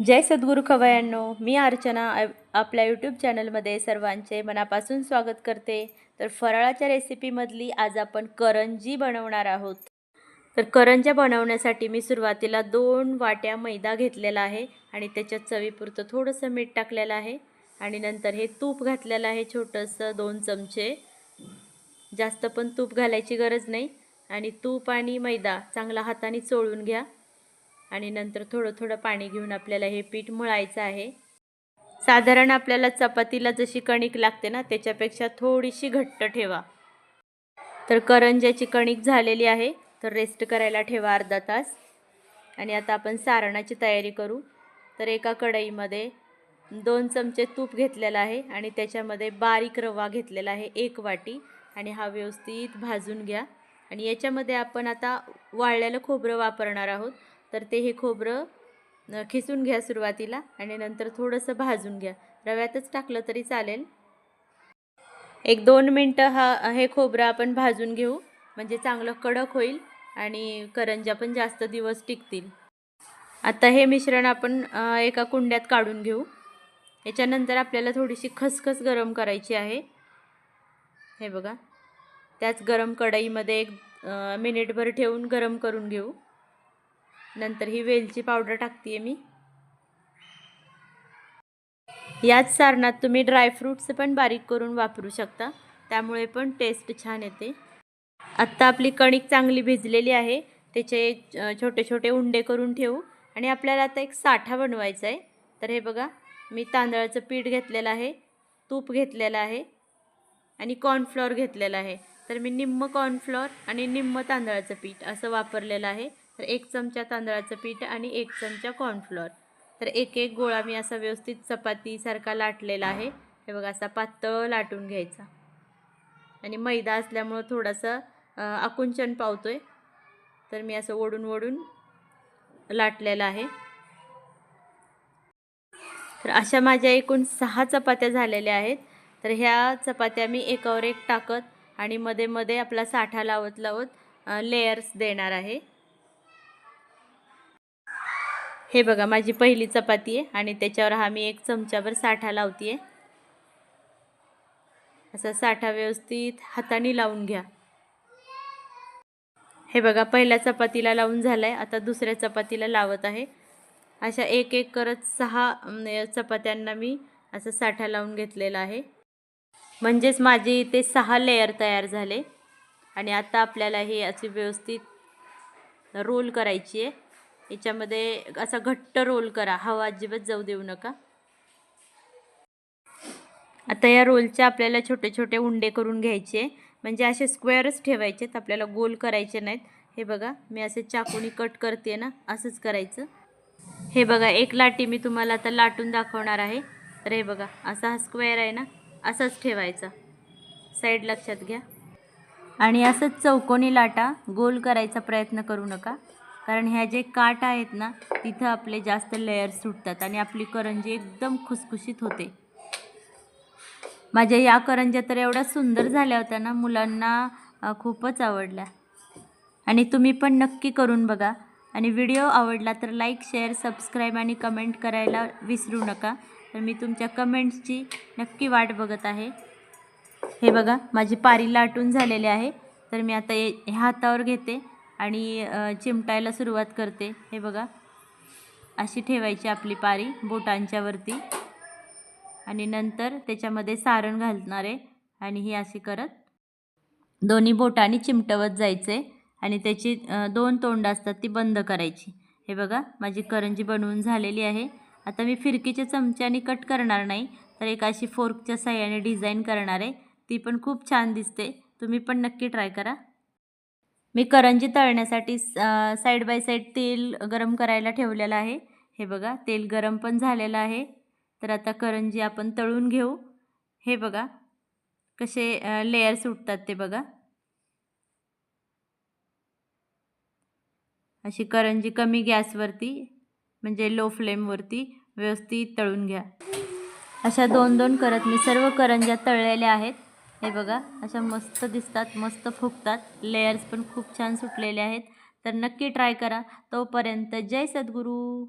जय सद्गुरू खवयांनो मी अर्चना आपल्या यूट्यूब चॅनलमध्ये सर्वांचे मनापासून स्वागत करते. तर फराळाच्या रेसिपीमधली आज आपण करंजी बनवणार आहोत. तर करंज्या बनवण्यासाठी मी सुरुवातीला दोन वाट्या मैदा घेतलेला आहे आणि त्याच्यात चवीपुरतं थोडंसं मीठ टाकलेलं आहे आणि नंतर हे तूप घातलेलं आहे छोटंसं दोन चमचे. जास्त पण तूप घालायची गरज नाही. आणि तूप आणि मैदा चांगला हाताने चोळून घ्या. आणि नंतर थोडं थोडं पाणी घेऊन आपल्याला हे पीठ मळायचं आहे. साधारण आपल्याला चपातीला जशी कणिक लागते ना त्याच्यापेक्षा थोडीशी घट्ट ठेवा. तर करंज्याची कणिक झालेली आहे तर रेस्ट करायला ठेवा अर्धा तास. आणि आता आपण सारणाची तयारी करू. तर एका कढईमध्ये दोन चमचे तूप घेतलेलं आहे आणि त्याच्यामध्ये बारीक रवा घेतलेला आहे एक वाटी. आणि हा व्यवस्थित भाजून घ्या. आणि याच्यामध्ये आपण आता वाळलेलं खोबरं वापरणार आहोत. तर ते हे खोबरं खिसून घ्या सुरुवातीला आणि नंतर थोडंसं भाजून घ्या. रव्यातच टाकलं तरी चालेल. एक दोन मिनटं हा हे खोबरं आपण भाजून घेऊ. म्हणजे चांगलं कडक होईल आणि करंज्या पण जास्त दिवस टिकतील. आता हे मिश्रण आपण एका कुंड्यात काढून घेऊ. याच्यानंतर आपल्याला थोडीशी खसखस गरम करायची आहे. हे बघा. त्याच गरम कढईमध्ये एक मिनिटभर ठेवून गरम करून घेऊ. नंतर ही वेलची पावडर टाकते मी. याच सारणात तुम्ही ड्रायफ्रूट्स पण बारीक करून वापरू शकता. त्यामुळे पण टेस्ट छान येते. आत्ता आपली कणिक चांगली भिजलेली आहे. त्याचे छोटे छोटे उंडे करून ठेवू. आणि आपल्याला आता एक साठा बनवायचा आहे तर हे बघा मी तांदळाचं पीठ घेतलेलं आहे तूप घेतलेलं आहे आणि कॉर्नफ्लॉर घेतलेलं आहे. तर मी निम्म कॉर्नफ्लॉर आणि निम्म तांदळाचं पीठ असं वापरलेलं आहे. तर एक चमचा तांदळाचं पीठ आणि एक चमचा कॉर्नफ्लोअर तर एक एक गोळा मी असा व्यवस्थित चपातीसारखा लाटलेला आहे. हे बघा असा पातळ लाटून घ्यायचा. आणि मैदा असल्यामुळं थोडासा आकुंचन पावतो आहे तर मी असं ओढून ओढून लाटलेलं आहे. तर अशा माझ्या एकूण सहा चपात्या झालेल्या आहेत. तर ह्या चपात्या मी एकावर एक टाकत आणि मध्ये मध्ये आपला साठा लावत लावत लेयर्स देणार आहे. हे बघा माझी पहिली चपाती आहे आणि त्याच्यावर हा मी एक चमच्याभर साठा लावते असा साठा व्यवस्थित हाताने लावून घ्या. हे बघा पहिल्या चपातीला लावून झालं आहे आता दुसऱ्या चपातीला लावत आहे. अशा एक एक करत सहा चपात्यांना मी असं साठा लावून घेतलेला आहे. म्हणजेच माझे इथे सहा लेयर तयार झाले. आणि आता आपल्याला हे असे व्यवस्थित रोल करायची आहे. याच्यामध्ये असा घट्ट रोल करा. हवा अजिबात जाऊ देऊ नका. आता या रोलचे आपल्याला छोटे छोटे उंडे करून घ्यायचे. म्हणजे असे स्क्वेअरच ठेवायचे आहेत. आपल्याला गोल करायचे नाहीत. हे बघा मी असे चाकूनी कट करते ना असंच करायचं. हे बघा एक लाटी मी तुम्हाला आता लाटून दाखवणार आहे. तर हे बघा असा हा स्क्वेअर आहे ना असाच ठेवायचा. साईड लक्षात घ्या. आणि असंच चौकोनी लाटा गोल करायचा प्रयत्न करू नका. कारण ह्या जे काट आहेत ना तिथं आपले जास्त लेयर सुटतात आणि आपली करंजी एकदम खुसखुशीत होते. माझ्या या करंज्या तर एवढ्या सुंदर झाल्या होत्या ना मुलांना खूपच आवडल्या. आणि तुम्ही पण नक्की करून बघा. आणि व्हिडिओ आवडला तर लाईक शेअर सबस्क्राईब आणि कमेंट करायला विसरू नका. तर मी तुमच्या कमेंट्सची नक्की वाट बघत आहे. हे बघा माझी पारी लाटून झालेली आहे. तर मी आता हे ह्या हातावर घेते. आणि चिमटायला सुरुवात करते. हे बघा. अशी ठेवायची आपली पारी बोटांच्या वरती आणि नंतर त्याच्यामध्ये सारण घालणार आहे. आणि ही अशी करत दोन्ही बोटांनी चिमटवत जायचे. आणि त्याची दोन तोंड असतात ती बंद करायची. हे बघा माझी करंजी बनवून झालेली आहे. आता मी फिरकीच्या चमच्याने कट करणार नाही तर एक अशी फोर्कच्या साह्याने डिझाईन करणार आहे. ती पण खूप छान दिसते. तुम्ही पण नक्की ट्राय करा. मी करंजी तळण्यासाठी साईड बाय साईड तेल गरम करायला ठेवलेलं आहे. हे बघा तेल गरम पण झालेलं आहे. तर आता करंजी आपण तळून घेऊ. हे बघा कसे लेयर सुटतात ते बघा. अशी करंजी कमी गॅसवरती म्हणजे लो फ्लेमवरती व्यवस्थित तळून घ्या. अशा दोन दोन करत मी सर्व करंज्या तळलेल्या आहेत. हे बघा अशा मस्त दिसतात मस्त फुगतात. लेयर्स पण खूप छान सुटलेले आहेत. तर नक्की ट्राय करा. तोपर्यंत जय सद्गुरू.